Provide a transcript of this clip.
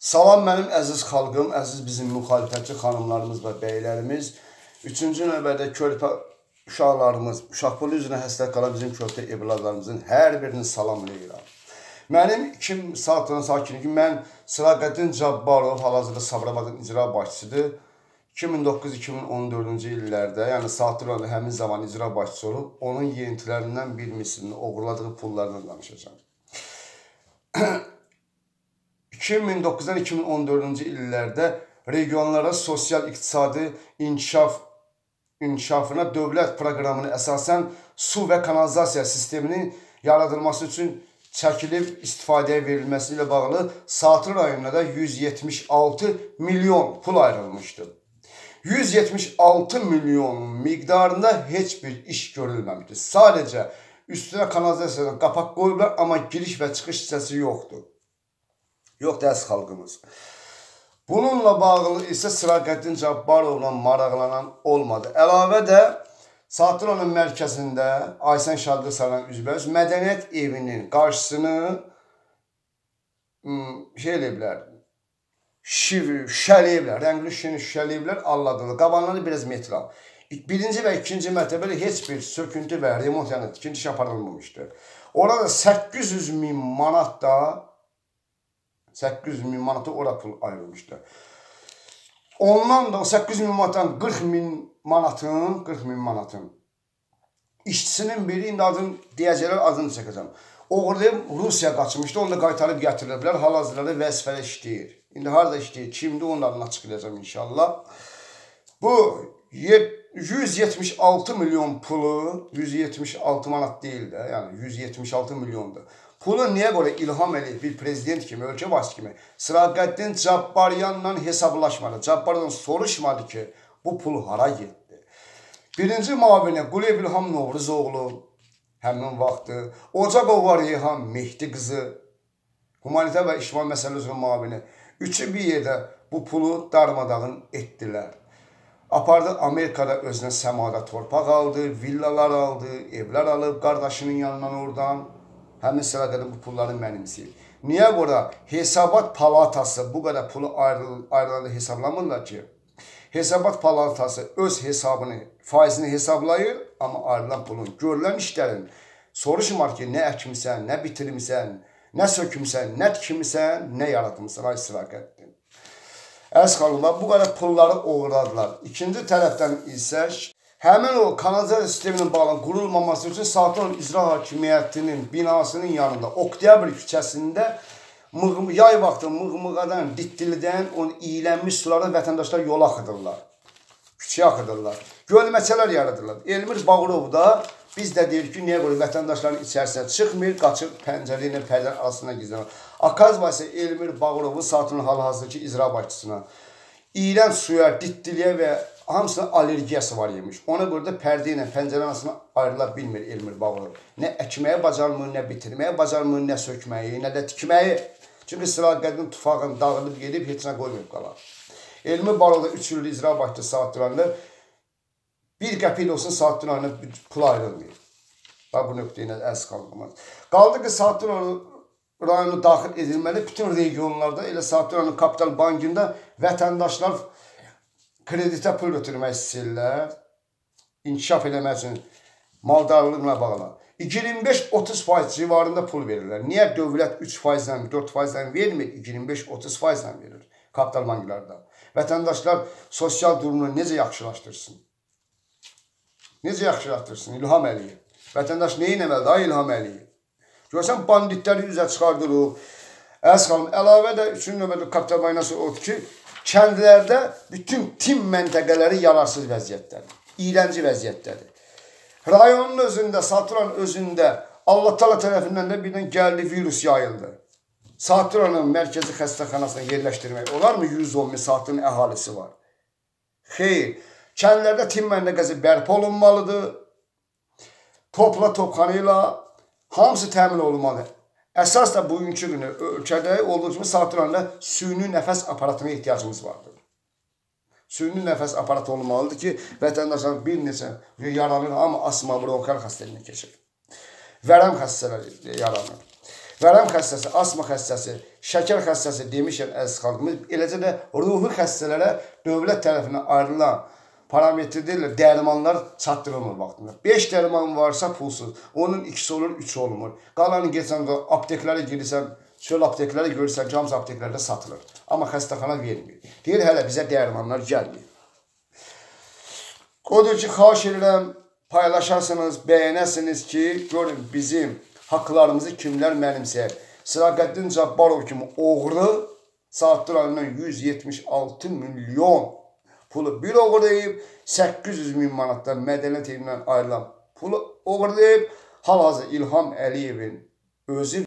Salam mənim əziz xalqım, əziz bizim müxalifətçi xanımlarımız və bəylərimiz. Üçüncü növbədə körpə uşaqlarımız, uşaq pulu üzrə həsrət qalan bizim körpə evladlarımızın hər birini salam eləyirəm. Mənim kim saatların sakini ki, mən Sıraqəddin Cabbarov hal-hazırda Sabirabadın icra başçısıdır. 2009-2014-cü illərdə, yəni Saatıranda həmin zaman icra başçısı olub, onun yeyintilərindən bir mislini oğurladığı pullardan danışacağım. 2009-dan 2014-cü illərdə regionlara sosial-iqtisadi inkişaf inkişafına dövlət proqramına əsasən su və kanalizasiya sisteminin yaradılması üçün çəkilib istifadəyə verilməsi ilə bağlı Saatlı rayonuna da 176 milyon pul ayrılmışdı. 176 milyon miqdarında heç bir iş görülməmişdir. Sadəcə üstünə kanalizasiyadan qapaq qoyublar, amma giriş və çıxış hissəsi yoxdur. Yox dərs xalqımız. Bununla bağlı isə Siraqəddin Cabbarovla maraqlanan olmadı. Əlavə də Saatronun mərkəzində Aysən Şadlı Saran üzbəüz mədəniyyət evinin qarşısını şey eləyiblər, şüşələyiblər, rəngli şişəni şüşələyiblər, alladılar. Qabanları biraz metral. Birinci və ikinci mərtəbədə heç bir söküntü və remont, yəni tikinti iş aparılmamışdı. Orada 800 min manat da 800 min manatı ora pul ayrılmışdı. Ondan da 800 min manatdan 40 min manatın, 40 min manatın işçisinin biri indi adını deyəcəklər, adını çəkəcəm. Oğurlayıb Rusiya qaçmışdı, onu da qaytarıb gətiriliblər. Hal-hazırda vəzifədə işləyir. İndi harada işləyir, kimdir, onun adını açıqlayacağam inşallah. Bu 176 milyon pulu, 176 manat deyil də, yəni 176 milyondur. Pulu niyə görə İlham Əliyev bir prezident kimi, ölkə başçı kimi Sıraqəddin Cabbaryanla hesablaşmadı. Cabbaryan soruşmadı ki, bu pul hara getdi. Birinci müavini Quliyev İlham Novruzoğlu həmin vaxtı, Ocaqov Reyhan Mehdi qızı, humanitar və ictimai məsələ üzrə müavini üçü bir yerdə bu pulu darmadağın etdilər. Apardı Amerikada özünə səmada torpaq aldı, villalar aldı, evlər alıb qardaşının yanından oradan həmin sırada bu pulları mənimsəyir. Niyə bura hesabat palatası bu qədər pulu ayrılanda hesablamırlar ki? Hesabat palatası öz hesabını, faizini hesablayır, amma ayrılan pulun, görülən işlərin soruşmar ki, nə əkmisən, nə bitirmisən, nə sökümsən, nə tikmisən, nə yaratmısan, ay siraqətdir. Əziz xanımlar, bu qədər pulları oğurladılar. İkinci tərəfdən isə Həmin o kanalizasiya sisteminin bağlı qurulmaması üçün Saatron İcra Hakimiyyətinin binasının yanında Oktyabr küçəsində mığ yay vaxtı mığmığadan, ditdilidən onu iyilənmiş suları vətəndaşlar yola axıdırlar. Küçəyə axıdırlar. Gölməçələr yaradırlar. Elmir Bağırov da biz də deyir ki, niyə görə vətəndaşların içərisinə çıxmır, qaçıb pəncərə ilə pərdən arasına gizlənir. Akazba isə Elmir Bağırovun Saatron hal-hazırki icra başçısına iyrən suya, ditdiliyə və hamısına allergiyası var imiş. Ona görə də pərdə ilə pəncərə arasına ayrıla bilmir Elmir Bağırov. Nə əkməyi bacarmır, nə bitirməyi bacarmır, nə sökməyi, nə də tikməyi. Çünki Sıraqəddin tufağın dağılıb gedib heç nə qoymayıb qalar. Elmir Bağırov da 3 ildir icra başçı saat duranlar bir qəpik olsun saat duranına pul ayrılmır. Bax bu nöqtə ilə əz qalmaz. Qaldı ki, saat rayonu daxil edilməli bütün regionlarda elə saat rayonu kapital bankında vətəndaşlar kreditə pul götürmək istəyirlər, inkişaf eləmək üçün maldarlıqla bağlı. 25-30 faiz civarında pul verirlər. Niyə dövlət 3 faizlə, 4 faizlə vermir, 25-30 faizlə verir kapital banklarda. Vətəndaşlar sosial durumunu necə yaxşılaşdırsın? Necə yaxşılaşdırsın İlham Əliyev? Vətəndaş nə etməlidir ay İlham Əliyev? Görsən banditləri üzə çıxardırıq. Əziz xanım, əlavə də üçün növbədə kapital bankası odur ki, kəndlərdə bütün tim məntəqələri yararsız vəziyyətdədir. İyrənci vəziyyətdədir. Rayonun özündə, Saturan özündə Allah Taala tərəfindən də birdən gəldi virus yayıldı. Saturanın mərkəzi xəstəxanasına yerləşdirmək olarmı? 110 min Saturun əhalisi var. Xeyr. Kəndlərdə tim məntəqəsi bərpa olunmalıdır. Topla topxana ilə hamısı təmin olunmalıdır. Əsas da bugünkü günü ölkədə olduğu kimi Saatıranda süni nəfəs aparatına ehtiyacımız vardır. Süni nəfəs aparatı olmalıdır ki, vətəndaşlar bir neçə yaranır, amma asma bronkial xəstəliyinə keçir. Vərəm xəstələri yaranır. vərəm xəstəsi, asma xəstəsi, şəkər xəstəsi demişəm əziz xalqımız, eləcə də ruhi xəstələrə dövlət tərəfindən ayrılan parametrlərlə dərmanlar çatdırılmır vaxtında. 5 dərman varsa pulsuz, onun ikisi olur, 3 olmur. Qalanı geçən də apteklərə girirsən, çöl apteklərə görürsən, cams apteklərdə satılır. Amma xəstəxana vermir. Deyir hələ bizə dərmanlar gəlmir. Odur ki, xahiş edirəm, paylaşarsınız, bəyənəsiniz ki, görün bizim haqlarımızı kimlər mənimsəyir. Siraqəddin Cabbarov kimi oğru saatlar ayından 176 milyon pulu bir oğurlayıb, 800 min manatdan mədəniyyət evindən ayrılan pulu oğurlayıb, hal-hazır İlham Əliyevin özü